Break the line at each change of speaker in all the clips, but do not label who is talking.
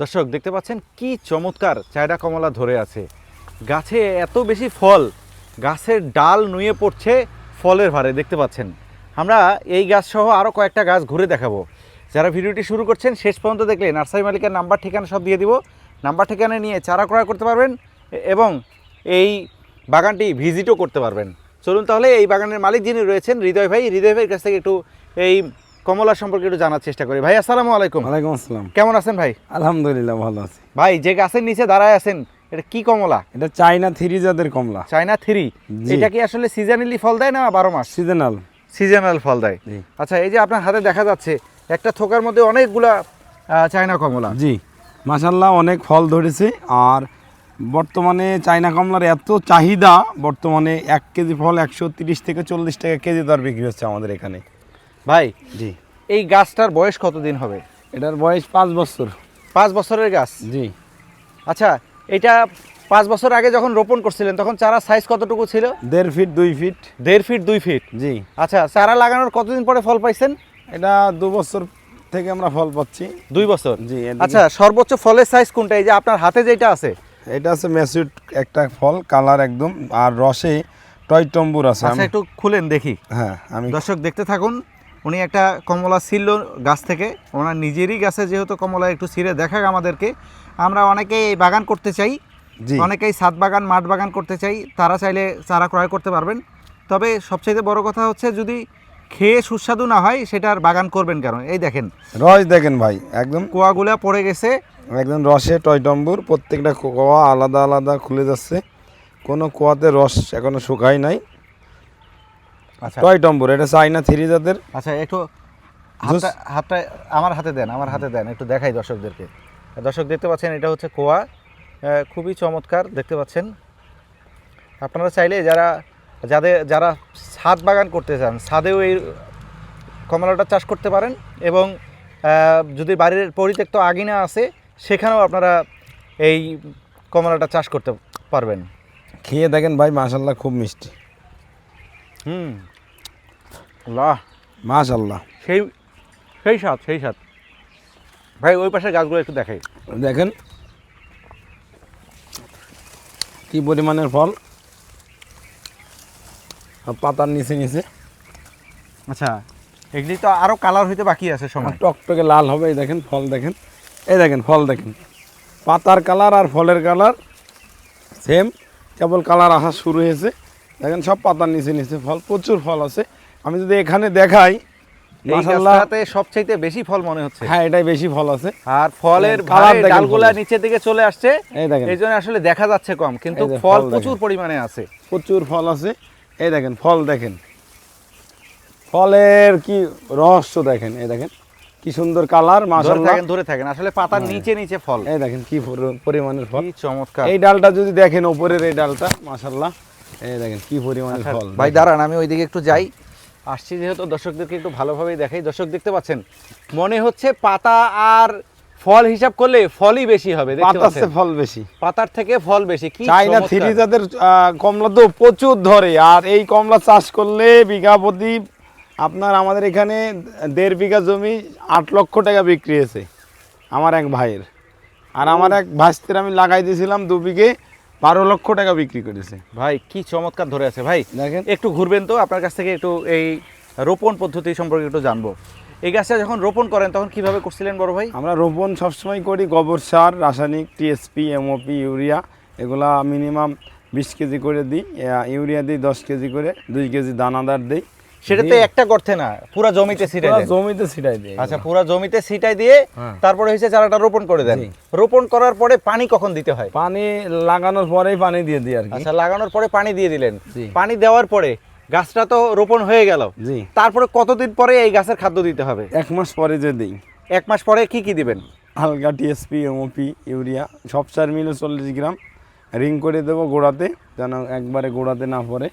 দর্শক, দেখতে পাচ্ছেন কি চমৎকার চায়না কমলা ধরে আছে। গাছে এত বেশি ফল, গাছের ডাল নুয়ে পড়ছে ফলের ভারে, দেখতে পাচ্ছেন। আমরা এই গাছ সহ আরও কয়েকটা গাছ ঘুরে দেখাবো। যারা ভিডিওটি শুরু করছেন, শেষ পর্যন্ত দেখলে নার্সারি মালিকের নাম্বার, ঠিকানা সব দিয়ে দিব। নাম্বার, ঠিকানা নিয়ে চারা ক্রয় করতে পারবেন এবং এই বাগানটি ভিজিটও করতে পারবেন। চলুন তাহলে এই বাগানের মালিক যিনি রয়েছেন, হৃদয় ভাই, হৃদয় ভাইয়ের কাছ থেকে একটু এই কমলা সম্পর্কে একটু জানার চেষ্টা করি। ভাই আসসালামু আলাইকুম।
ওয়ালাইকুম আসসালাম।
কেমন আছেন ভাই?
আলহামদুলিল্লাহ ভালো আছি।
ভাই যে গাছের নিচে দাঁড়ায় আছেন এটা কি কমলা?
এটা চাইনা থ্রি জাতের কমলা।
China three. এটা কি আসলে সিজনালি ফল দেয় না বারো মাস?
সিজনাল
সিজনাল ফল দেয়। আচ্ছা এই যে আপনার হাতে দেখা যাচ্ছে একটা থোকার মধ্যে অনেকগুলা চায়না কমলা।
জি। মাসাল্লাহ অনেক ফল ধরেছে। আর বর্তমানে চাইনা কমলার এত চাহিদা বর্তমানে এক কেজি ফল একশো তিরিশ থেকে চল্লিশ টাকা কেজি দর বিক্রি হচ্ছে আমাদের এখানে।
ভাই
জি।
এই গাছটার বয়স কতদিন হবে?
এটার বয়স পাঁচ বছর।
পাঁচ বছরের গাছ?
জি।
আচ্ছা এটা পাঁচ বছর আগে যখন রোপণ করছিলেন তখন চারা সাইজ কতটুকু ছিল?
দেড় ফিট দুই ফিট
দেড় ফিট দুই ফিট
জি।
আচ্ছা চারা লাগানোর কতদিন পরে ফল পাইছেন?
এটা দু বছর থেকে আমরা ফল পাচ্ছি।
দুই বছর?
জি
আচ্ছা সর্বোচ্চ ফলের সাইজ কোনটা? এই যে আপনার হাতে যেটা আছে।
এটা আছে ম্যাসুট একটা ফল কালার একদম। আর রসে টয় টম্বুর আছে।
আচ্ছা একটু খুলেন দেখি।
হ্যাঁ আমি
দর্শক দেখতে থাকুন। উনি একটা কমলা ছিল গাছ থেকে ওনার নিজেরই গাছে যেহেতু কমলা একটু ছিঁড়ে দেখা আমাদেরকে। আমরা অনেকেই এই বাগান করতে চাই অনেকেই সাত বাগান মাঠ বাগান করতে চাই তারা চাইলে চারা ক্রয় করতে পারবেন। তবে সবচেয়ে বড় কথা হচ্ছে যদি খেয়ে সুস্বাদু না হয় সেটার বাগান করবেন কেন? এই দেখেন।
রস দেখেন ভাই একদম।
কুয়াগুলা পড়ে গেছে।
একদম রসে টয়টম্বুর প্রত্যেকটা কোয়া আলাদা আলাদা খুলে যাচ্ছে। কোনো কোয়াতে রস এখনও শুকায় নাই।
আচ্ছা।
টয়টম্বুর এটা চাইনা থ্রি জাতের।
আচ্ছা একটু হাতটা হাতটা আমার হাতে দেন আমার হাতে দেন একটু দেখাই দর্শকদেরকে। দর্শক দেখতে পাচ্ছেন এটা হচ্ছে কোয়া। খুবই চমৎকার দেখতে পাচ্ছেন। আপনারা চাইলে যারা যাদের যারা ছাদ বাগান করতে চান ছাদেও এই কমলাটা চাষ করতে পারেন এবং যদি বাড়ির পরিত্যক্ত আগিনা আছে সেখানেও আপনারা এই কমলাটা চাষ করতে পারবেন।
খেয়ে দেখেন ভাই মাশাল্লাহ খুব মিষ্টি।
হুম। লাহ
মাশাল্লাহ
সেই সেই স্বাদ সেই স্বাদ। ভাই ওই পাশের গাছগুলো একটু দেখাই।
দেখেন। কি পরিমাণের ফল। পাতার নিচে নিচে।
আচ্ছা এগুলি তো আরও কালার হইতে বাকি আছে সময়।
টকটকে লাল হবে এই দেখেন ফল দেখেন। এই দেখেন ফল দেখেন। পাতার কালার আর ফলের কালার সেম কেবল কালার আসা শুরু হয়েছে। দেখেন সব পাতার নিচে নিচে ফল প্রচুর ফল আছে। আমি যদি এখানে দেখাই
সবচাইতে বেশি ফল মনে হচ্ছে।
হ্যাঁ এটাই বেশি ফল আছে।
আর ফলের ভারে ডালগুলা। নিচের দিকে চলে আসছে।
এই
জন্য আসলে দেখা যাচ্ছে কম কিন্তু ফল প্রচুর পরিমাণে আছে।
প্রচুর ফল আছে। এই দেখেন ফল দেখেন। ফলের কি রহস্য দেখেন এই দেখেন। কি সুন্দর কালার
থাকেন ধরে থাকেন। আসলে পাতার নিচে নিচে ফল।
এই দেখেন কি পরি- পরিমাণের ফল।
কি চমৎকার।
এই ডালটা যদি দেখেন উপরের এই ডালটা মাশাল্লাহ এই দেখেন কি পরিমাণের
আচ্ছা,
ফল
ভাই দাঁড়ান আমি ওইদিকে একটু যাই। আসছি যেহেতু দর্শকদেরকে একটু ভালোভাবেই দেখাই। দর্শক দেখতে পাচ্ছেন মনে হচ্ছে পাতা আর ফল হিসাব করলে ফলই বেশি হবে দেখতে
ফল বেশি।
পাতার থেকে ফল বেশি কি
চাইনা থ্রি আহ, কমলা তো প্রচুর ধরে আর এই কমলা চাষ করলে বিঘা প্রতি আপনার আমাদের এখানে দেড় বিঘা জমি আট লক্ষ টাকা বিক্রি হয়েছে আমার এক ভাইয়ের। আর আমার এক ভাস্তির আমি লাগাই দিয়েছিলাম দু বিঘে বারো লক্ষ টাকা বিক্রি করেছে।
ভাই কি চমৎকার ধরে আছে। ভাই
দেখেন।
একটু ঘুরবেন তো আপনার কাছ থেকে একটু এই রোপণ পদ্ধতি সম্পর্কে একটু জানব। এই গাছটা যখন রোপণ করেন তখন কীভাবে করছিলেন বড় ভাই?
আমরা রোপণ সবসময় করি গোবর সার রাসায়নিক টিএসপি এমওপি ইউরিয়া। এগুলা মিনিমাম বিশ কেজি করে দিই ইউরিয়া দিই দশ কেজি করে দুই কেজি দানাদার দিই।
সেটাতে একটা গর্তে না পুরো জমিতে ছিটাই দেন।
জমিতে ছিটাই দিই
আচ্ছা পুরো জমিতে ছিটাই দিয়ে
হ্যাঁ।
তারপরে হচ্ছে চারাটা রোপণ করে দেন। রোপণ করার পরে পানি কখন দিতে হয়?
পানি লাগানোর পরেই পানি দিয়ে দিই আর কি।
আচ্ছা লাগানোর পরে পানি দিয়ে দিলেন। পানি দেওয়ার পরে গাছটা তো রোপণ হয়ে গেল। তারপরে কতদিন পরে এই গাছের খাদ্য দিতে হবে?
এক মাস পরে যে দিই।
এক মাস পরে কি কি দিবেন?
হালকা টিএসপি এমওপি ইউরিয়া সব সার মিলে চল্লিশ গ্রাম। রিং করে দেবো গোড়াতে যেন একবারে গোড়াতে না পড়ে।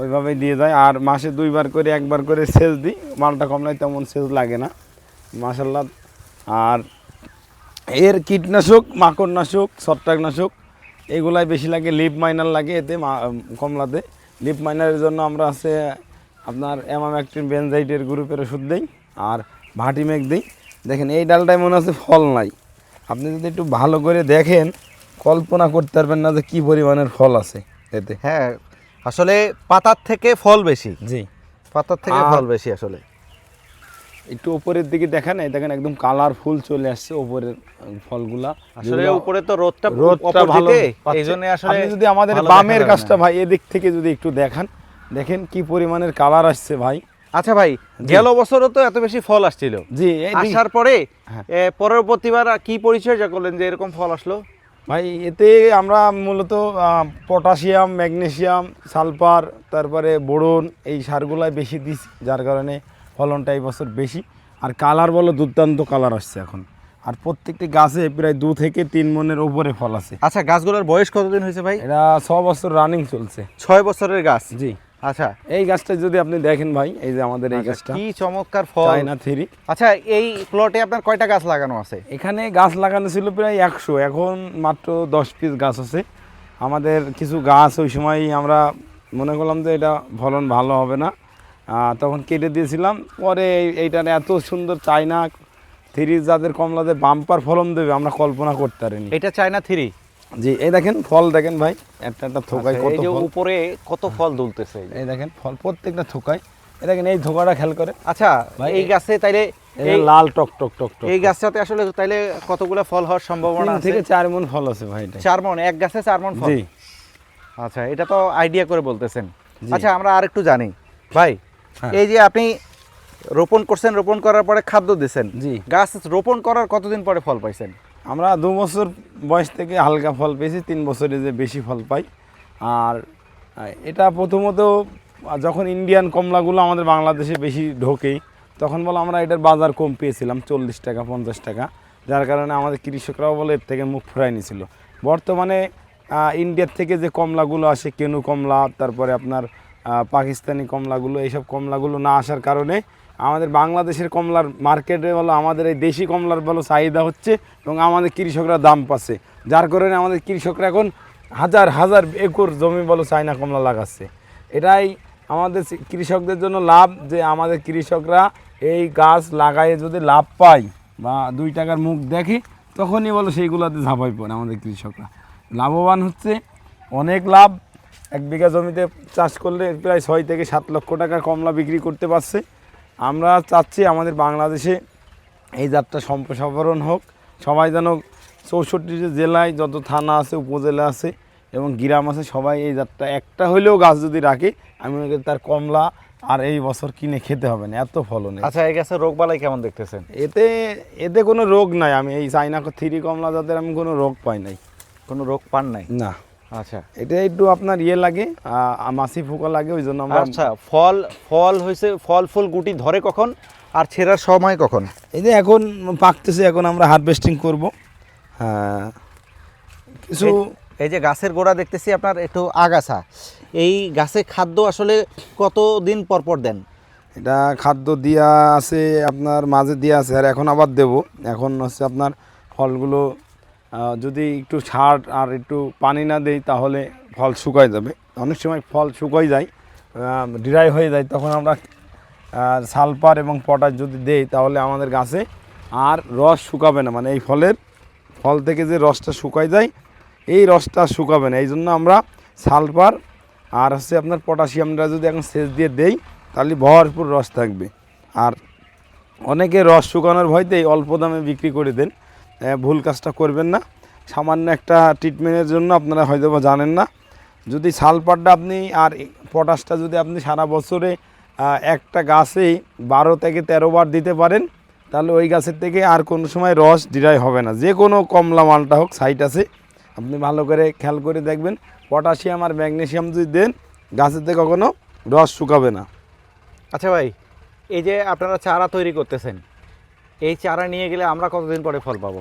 ওইভাবেই দিয়ে যায় আর মাসে দুইবার করে, একবার করে সেচ দিই। মালটা কমলায় তেমন সেচ লাগে না। মাসাল্লাহ আর এর কীটনাশক, মাকড়নাশক, ছত্রাকনাশক, এগুলাই বেশি লাগে। লিপ মাইনার লাগে এতে কমলাতে। লিপ মাইনারের জন্য আমরা আছে আপনার অ্যামাম্যাকটিন বেনজাইটের গ্রুপের ওষুধ দিই আর ভাটিমেক দিই। দেখেন, এই ডালটায় মনে হচ্ছে ফল নাই। আপনি যদি একটু ভালো করে দেখেন, কল্পনা করতে পারবেন না যে কী পরিমাণের ফল আছে এতে।
হ্যাঁ আসলে পাতার থেকে ফল বেশি।
জি।
পাতার থেকে ফল বেশি আসলে।
একটু উপরের দিকে দেখেন এই দেখেন একদম কালারফুল চলে আসছে উপরের ফলগুলা।
আসলে উপরে তো রোদটা
রোদটা ভালো
এই জন্য আসলে
আপনি যদি আমাদের বামের গাছটা। ভাই এদিক থেকে যদি একটু দেখান দেখেন কি পরিমাণের কালার আসছে ভাই।
আচ্ছা ভাই গেল বছরও তো এত বেশি ফল আসছিল।
জি
আসার পরে
হ্যাঁ।
পরবর্তীবার কি পরিচর্যা করলেন যে এরকম ফল আসলো?
ভাই এতে আমরা মূলত পটাশিয়াম ম্যাগনেসিয়াম সালফার তারপরে বোরন এই সারগুলাই বেশি দিছি যার কারণে ফলনটা এই বছর বেশি। আর কালার বলো দুর্দান্ত কালার আসছে এখন। আর প্রত্যেকটি গাছে প্রায় দু থেকে তিন মনের উপরে ফল আছে।
আচ্ছা গাছগুলোর বয়স কতদিন হয়েছে ভাই?
এটা ছ বছর রানিং চলছে।
ছয় বছরের গাছ?
জি।
আচ্ছা।
এই গাছটা যদি আপনি দেখেন ভাই এই যে আমাদের এই
আচ্ছা,
গাছটা
কি চমৎকার ফল।
China three.
আচ্ছা এই প্লটে আপনার কয়টা গাছ লাগানো আছে?
এখানে গাছ লাগানো ছিল প্রায় একশো এখন মাত্র দশ পিস গাছ আছে। আমাদের কিছু গাছ ওই সময় আমরা মনে করলাম যে এটা ফলন ভালো হবে না। তখন কেটে দিয়েছিলাম পরে এই- এইটার এত সুন্দর চায়না থ্রি যাদের কমলাদের বাম্পার ফলন দেবে আমরা কল্পনা করতে পারিনি।
এটা চায়না থ্রি?
জি এই দেখেন ফল দেখেন ভাই একটা একটা থোকায়
আচ্ছা,
কত
যে উপরে কত ফল দুলতেছে এই
দেখেন ফল প্রত্যেকটা থোকায়। এই দেখেন এই থোকাটা খেয়াল করে
আচ্ছা এই গাছে তাইলে
এই লাল টক টক টক টক
এই গাছটাতে আসলে তাইলে কতগুলো ফল হওয়ার সম্ভাবনা আছে?
থেকে চার মন ফল আছে ভাই এটা।
চার মন এক গাছে চার মন ফল?
জি।
আচ্ছা এটা তো আইডিয়া করে বলতেছেন। আচ্ছা আমরা আরেকটু জানি। ভাই
হ্যাঁ।
এই যে আপনি রোপণ করছেন রোপণ করার পরে খাদ্য দিছেন।
জি।
গাছ রোপণ করার কতদিন পরে ফল পাইছেন?
আমরা দু বছর বয়স থেকে হালকা ফল পেয়েছি, তিন বছরে যে বেশি ফল পাই। আর এটা প্রথমত যখন ইন্ডিয়ান কমলাগুলো আমাদের বাংলাদেশে বেশি ঢোকে, তখন বলো আমরা এটার বাজার কম পেয়েছিলাম, চল্লিশ টাকা, পঞ্চাশ টাকা। যার কারণে আমাদের কৃষকরাও বলে এর থেকে মুখ ফুরাই নিছিল। বর্তমানে ইন্ডিয়ার থেকে যে কমলাগুলো আসে, কেনু কমলা, তারপরে আপনার পাকিস্তানি কমলাগুলো, এইসব কমলাগুলো না আসার কারণে আমাদের বাংলাদেশের কমলার মার্কেটে বলো, আমাদের এই দেশি কমলার বলো, চাহিদা হচ্ছে এবং আমাদের কৃষকরা দাম পাচ্ছে। যার কারণে আমাদের কৃষকরা এখন হাজার হাজার একর জমি বলো, চায়না কমলা লাগাচ্ছে। এটাই আমাদের কৃষকদের জন্য লাভ যে আমাদের কৃষকরা এই গাছ লাগায়ে যদি লাভ পায় বা দুই টাকার মুখ দেখে, তখনই বলো, সেইগুলোতে ঝাঁপাই পড়ে আমাদের কৃষকরা। লাভবান হচ্ছে, অনেক লাভ। এক বিঘা জমিতে চাষ করলে প্রায় ছয় থেকে সাত লক্ষ টাকা কমলা বিক্রি করতে পারছে। আমরা চাচ্ছি আমাদের বাংলাদেশে এই যাত্রা সম্প্রসারণ হোক। সবাই যেন চৌষট্টি জেলায় যত থানা আছে উপজেলা আছে এবং গ্রাম আছে সবাই এই যাত্রা একটা হলেও গাছ যদি রাখে আমি মনে তার কমলা আর এই বছর কিনে খেতে হবে না এত ফলন।
আচ্ছা এই গাছের রোগ বালাই কেমন দেখতেছেন?
এতে এতে কোনো রোগ নাই আমি এই চাইনা থ্রি কমলা জাতের আমি কোনো রোগ পাই নাই।
কোনো রোগ পান নাই?
না।
আচ্ছা।
এটা একটু আপনার ইয়ে লাগে মাছি ফুকা লাগে ওই জন্য আমরা
আচ্ছা ফল ফল হয়েছে ফল ফুল গুটি ধরে কখন? আর ছেঁড়ার সময় কখন?
এই যে এখন পাকতেছে এখন আমরা হারভেস্টিং করব। হ্যাঁ কিছু
এই- যে গাছের গোড়া দেখতেছি আপনার একটু আগাছা। এই গাছে খাদ্য আসলে কত দিন পর পর দেন?
এটা খাদ্য দিয়া আছে আপনার মাঝে দিয়া আছে আর এখন আবার দেব। এখন হচ্ছে আপনার ফলগুলো যদি একটু সার আর একটু পানি না দেই তাহলে ফল শুকায় যাবে। অনেক সময় ফল শুকাই যায় ড্রাই হয়ে যায়, তখন আমরা সালফার এবং পটাশ যদি দেই তাহলে আমাদের গাছে আর রস শুকাবে না। মানে এই ফলের, ফল থেকে যে রসটা শুকায় যায়, এই রসটা শুকাবে না। এই জন্য আমরা সালফার আর হচ্ছে আপনার পটাশিয়ামটা যদি এখন সেচ দিয়ে দেই, তাহলে ভরপুর রস থাকবে। আর অনেকে রস শুকানোর ভয়তেই অল্প দামে বিক্রি করে দেন। ভুল কাজটা করবেন না। সামান্য একটা ট্রিটমেন্টের জন্য আপনারা হয়তো বা জানেন না। যদি সালফারটা আপনি আর পটাশটা যদি আপনি সারা বছরে একটা গাছে বারো থেকে তেরো বার দিতে পারেন, তাহলে ওই গাছের থেকে আর কোনো সময় রস ডিরাই হবে না। যে কোনো কমলা মালটা হোক সাইট আছে। আপনি ভালো করে খেয়াল করে দেখবেন। পটাশিয়াম আর ম্যাগনেসিয়াম যদি দেন গাছেতে কখনো রস শুকাবে না।
আচ্ছা ভাই, এই যে আপনারা চারা তৈরি করতেছেন এই চারা নিয়ে গেলে আমরা কতদিন পরে ফল পাবো?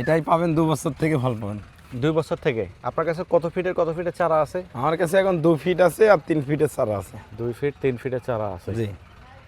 এটাই পাবেন দু বছর থেকে ফল পাবেন।
দুই বছর থেকে? আপনার কাছে কত ফিটের কত ফিটের চারা আছে?
আমার কাছে এখন দু ফিট আছে আর তিন ফিটের চারা আছে।
দুই ফিট তিন ফিটের চারা আছে।
জি।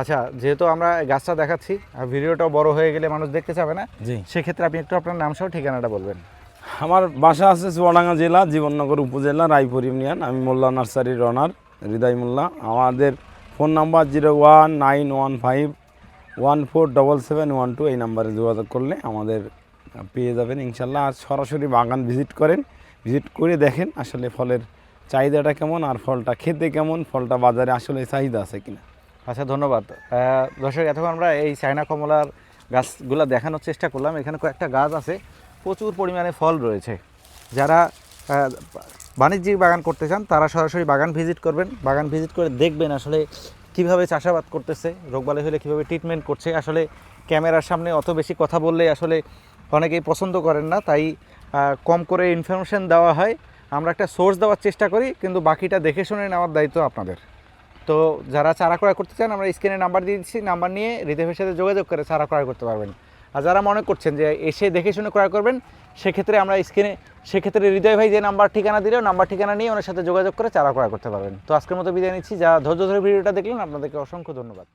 আচ্ছা যেহেতু আমরা গাছটা দেখাচ্ছি আর ভিডিওটা বড় হয়ে গেলে মানুষ দেখতে চাবে না
জি।
সেক্ষেত্রে আপনি একটু আপনার নাম সহ ঠিকানাটা বলবেন।
আমার বাসা আছে চুয়াডাঙ্গা জেলা জীবননগর উপজেলা রায়পুর ইউনিয়ন। আমি মোল্লা নার্সারির রনার হৃদয় মোল্লা। আমাদের phone number zero one nine one five one four double seven one two এই নাম্বারে যোগাযোগ করলে আমাদের পেয়ে যাবেন। ইনশাল্লাহ আর সরাসরি বাগান ভিজিট করেন, ভিজিট করে দেখেন আসলে ফলের চাহিদাটা কেমন আর ফলটা খেতে কেমন, ফলটা বাজারে আসলে চাহিদা আছে কিনা।
আচ্ছা ধন্যবাদ। দর্শক, এতক্ষণ আমরা এই চায়না কমলার গাছগুলা দেখানোর চেষ্টা করলাম। এখানে কয়েকটা গাছ আছে, প্রচুর পরিমাণে ফল রয়েছে। যারা বাণিজ্যিক বাগান করতে চান, তারা সরাসরি বাগান ভিজিট করবেন। বাগান ভিজিট করে দেখবেন আসলে কীভাবে চাষাবাদ করতেছে, রোগবালাই হলে কীভাবে ট্রিটমেন্ট করছে, আসলে ক্যামেরার সামনে অত বেশি কথা বললে আসলে অনেকেই পছন্দ করেন না, তাই কম করে ইনফরমেশন দেওয়া হয়। আমরা একটা সোর্স দেওয়ার চেষ্টা করি, কিন্তু বাকিটা দেখে শুনে নেওয়ার দায়িত্ব আপনাদের। তো যারা চারা ক্রয় করতে চান, আমরা স্ক্রিনে নাম্বার দিয়ে দিচ্ছি নাম্বার নিয়ে হৃদয়ের সাথে যোগাযোগ করে চারা ক্রয় করতে পারবেন। আর যারা মনে করছেন যে এসে দেখে শুনে ক্রয় করবেন, সেক্ষেত্রে আমরা স্ক্রিনে সেক্ষেত্রে হৃদয় ভাই যে নাম্বার ঠিকানা দিলেও নাম্বার ঠিকানা নিয়ে ওনার সাথে যোগাযোগ করে চারা ক্রয় করতে পারবেন। তো আজকের মতো বিদায় নিচ্ছি। যা ধৈর্য ধরে ভিডিওটা দেখলেন, আপনাদেরকে অসংখ্য ধন্যবাদ।